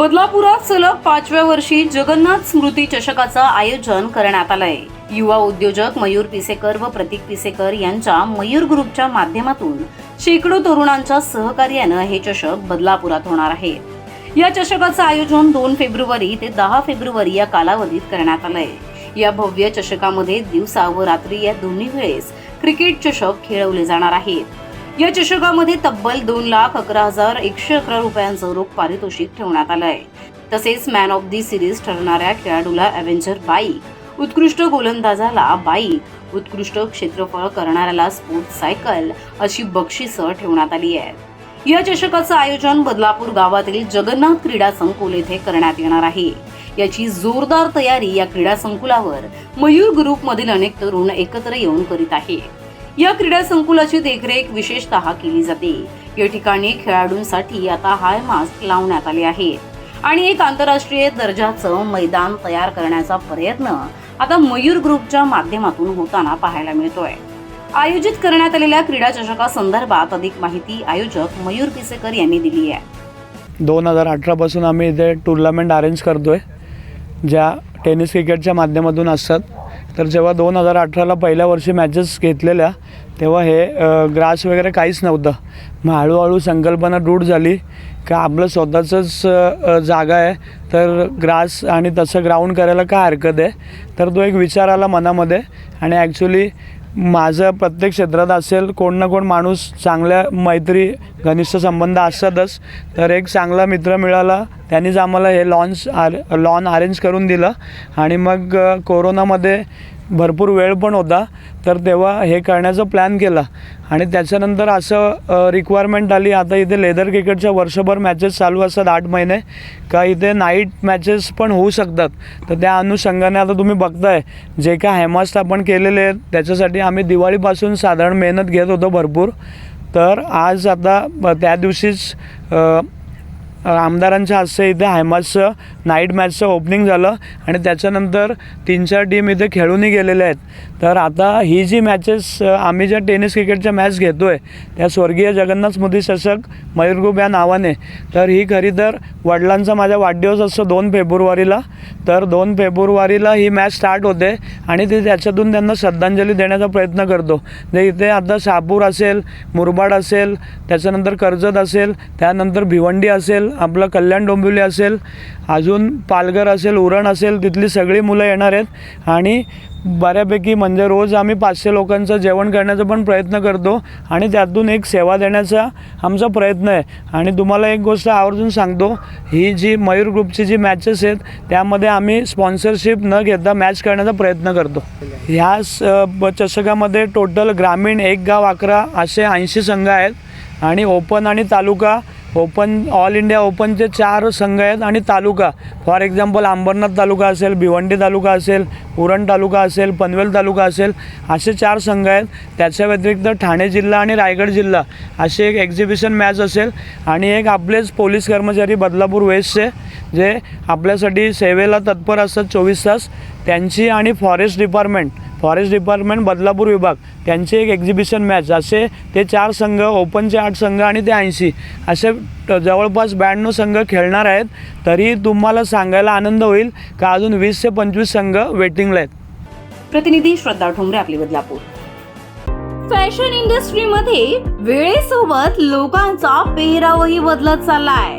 बदलापुरात सलग पाचव्या वर्षी जगन्नाथ स्मृती चषकाचं आयोजन करण्यात आलंय. युवा उद्योजक मयूर पिसेकर व प्रतीक पिसेकर यांच्या मयूर ग्रुपच्या माध्यमातून शेकडो तरुणांच्या सहकार्यानं हे चषक बदलापुरात होणार आहे. या चषकाचं आयोजन दोन फेब्रुवारी ते दहा फेब्रुवारी या कालावधीत करण्यात आलंय. या भव्य चषकामध्ये दिवसा व रात्री या दोन्ही वेळेस क्रिकेट चषक खेळवले जाणार आहेत. या चषकामध्ये तब्बल दोन लाख अकरा हजार एकशे अकरा रुपयांचं रोख पारितोषिक ठेवण्यात आलं आहे तसेच मॅन ऑफ दी सिरीज ठरणाऱ्या खेळाडूला अव्हेंजर बाईक उत्कृष्ट गोलंदाजाला बाईक उत्कृष्ट क्षेत्रफळ करणाऱ्याला स्पोर्ट्स सायकल अशी बक्षिसं ठेवण्यात आली आहेत. या चषकाचं आयोजन बदलापूर गावातील जगन्नाथ क्रीडा संकुल येथे करण्यात येणार आहे. याची जोरदार तयारी या क्रीडा संकुलावर मयूर ग्रुपमधील अनेक तरुण एकत्र येऊन करीत आहे या क्रीडा संकुलाची देखरेख विशेषतः केली जाते. या ठिकाणी खेळाडूंसाठी आता हाय मास्क लावण्यात आले आहेत. आणि एक आंतरराष्ट्रीय दर्जाचं मैदान तयार करण्याचा प्रयत्न आता मयूर ग्रुपच्या माध्यमातून होताना पाहायला मिळतोय. आयोजित करण्यात आलेल्या क्रीडा चषकासंदर्भात अधिक माहिती आयोजक मयूर पिसेकर यांनी दिली आहे. दोन हजार अठरापासून आम्ही इथे टुर्नामेंट अरेंज करतोय. ज्या टेनिस क्रिकेटच्या माध्यमातून असतात. तर जेव्हा दोन हजार अठराला पहिल्या वर्षी मॅचेस घेतलेल्या तेव्हा हे ग्रास वगैरे काहीच नव्हतं. मग हळूहळू संकल्पना रूढ झाली का आपलं स्वतःचंच जागा आहे. तर ग्रास आणि तसं ग्राउंड करायला काय हरकत आहे? तर तो एक विचार आला मनामध्ये. आणि ॲक्च्युली माझं प्रत्येक क्षेत्रात असेल कोण ना कोण माणूस चांगल्या मैत्री घनिष्ठ संबंध असतातच. तर एक चांगला मित्र मिळाला त्यांनीच आम्हाला हे लॉन्स आर लॉन अरेंज करून दिलं. आणि मग कोरोनामध्ये भरपूर वेळ पण होता तर तेव्हा हे करण्याचा प्लॅन केला. आणि त्याच्यानंतर असं रिक्वायरमेंट आली आता इथे लेदर क्रिकेटच्या वर्षभर मॅचेस चालू असतात आठ महिने. का इथे नाईट मॅचेस पण होऊ शकतात. तर त्या अनुषंगाने आता तुम्ही बघताय जे काय हॅमास्ट आपण केलेले आहेत त्याच्यासाठी आम्ही दिवाळीपासून साधारण मेहनत घेत होतो भरपूर. तर आज आता त्या दिवशीच आमदारांच्या हस्ते इथे हायमासचं नाईट मॅचचं ओपनिंग झालं आणि त्याच्यानंतर तीन चार टीम इथे खेळूनही गेलेल्या आहेत. तर आता ही जी मॅचेस आम्ही ज्या टेनिस क्रिकेटच्या मॅच घेतो आहे त्या स्वर्गीय जगन्नाथ स्मृती चषक मयूर या नावाने. तर ही खरी तर वडिलांचा माझा वाढदिवस असतो दोन फेब्रुवारीला. तर दोन फेब्रुवारीला ही मॅच स्टार्ट होते आणि ते त्याच्यातून त्यांना श्रद्धांजली देण्याचा प्रयत्न करतो. जे इथे आता शहापूर असेल मुरबाड असेल त्याच्यानंतर कर्जत असेल त्यानंतर भिवंडी असेल आपलं कल्याण डोंबिवली असेल अजून पालघर असेल उरण असेल तिथली सगळी मुलं येणार आहेत. आणि बऱ्यापैकी म्हणजे रोज आम्ही पाचशे लोकांचं जेवण करण्याचा पण प्रयत्न करतो. आणि त्यातून एक सेवा देण्याचा आमचा प्रयत्न आहे. आणि तुम्हाला एक गोष्ट आवर्जून सांगतो ही जी मयूर ग्रुपची जी मॅचेस आहेत त्यामध्ये आम्ही स्पॉन्सरशिप न घेता मॅच करण्याचा प्रयत्न करतो. ह्या स- चषकामध्ये टोटल ग्रामीण एक गाव अकरा असे ऐंशी संघ आहेत. आणि ओपन आणि तालुका ओपन ऑल इंडिया ओपनचे चार संघ आहेत आणि तालुका. फॉर एक्झाम्पल अंबरनाथ तालुका असेल भिवंडी तालुका असेल उरण तालुका असेल पनवेल तालुका असेल असे चार संघ आहेत. त्याच्या व्यतिरिक्त ठाणे जिल्हा आणि रायगड जिल्हा अशी एक एक्झिबिशन मॅच असेल. आणि एक आपलेच पोलीस कर्मचारी बदलापूर वेस्टचे. जे आपल्यासाठी सेवेला तत्पर असतात चोवीस तास त्यांची आणि forest department forest department Badlapur विभाग त्यांची एक एक्झिबिशन मॅच असे ते चार संघ ओपनचे आठ संघ आणि ते ऐंशी असे जवळपास ब्याण्णव संघ खेळणार आहेत. तरी तुम्हाला सांगायला आनंद होईल का अजून वीस ते पंचवीस संघ वेटिंगला आहेत? प्रतिनिधी श्रद्धा ठोंबरे आपली बदलापूर. फॅशन इंडस्ट्रीमध्ये वेळेसोबत लोकांचा पेहरावही बदलत चाललाय.